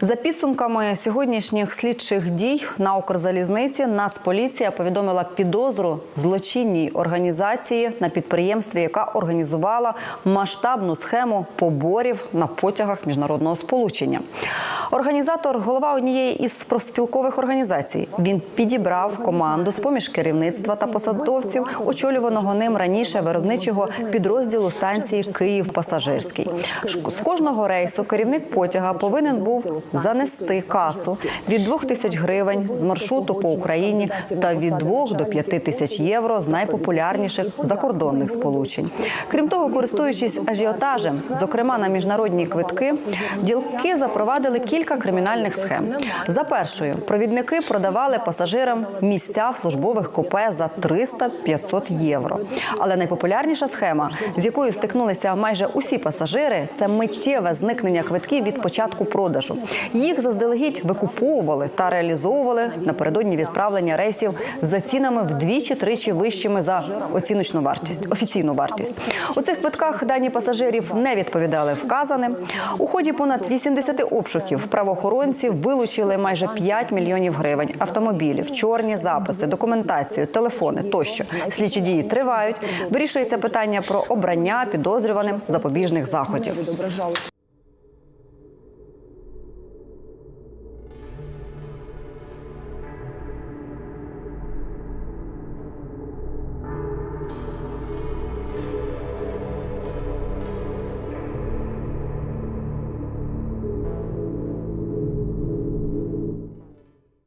За підсумками сьогоднішніх слідчих дій на Укрзалізниці Нацполіція повідомила підозру злочинній організації на підприємстві, яка організувала масштабну схему поборів на потягах міжнародного сполучення. Організатор голова однієї із профспілкових організацій. Він підібрав команду з поміж керівництва та посадовців, очолюваного ним раніше виробничого підрозділу станції Київ Пасажирський. З кожного рейсу керівник потяга повинен був занести касу від 2 тисяч гривень з маршруту по Україні та від 2 до 5 тисяч євро з найпопулярніших закордонних сполучень. Крім того, користуючись ажіотажем, зокрема на міжнародні квитки, ділки запровадили кілька кримінальних схем. За першою провідники продавали пасажирам місця в службових купе за 300-500 євро. Але найпопулярніша схема, з якою стикнулися майже усі пасажири, це миттєве зникнення квитків від початку продажу. Їх заздалегідь викуповували та реалізовували напередодні відправлення рейсів за цінами вдвічі-тричі вищими за оціночну вартість, офіційну вартість. У цих квитках дані пасажирів не відповідали вказаним. У ході понад 80 обшуків правоохоронці вилучили майже 5 мільйонів гривень, автомобілів, чорні записи, документацію, телефони тощо. Слідчі дії тривають. Вирішується питання про обрання підозрюваним запобіжних заходів.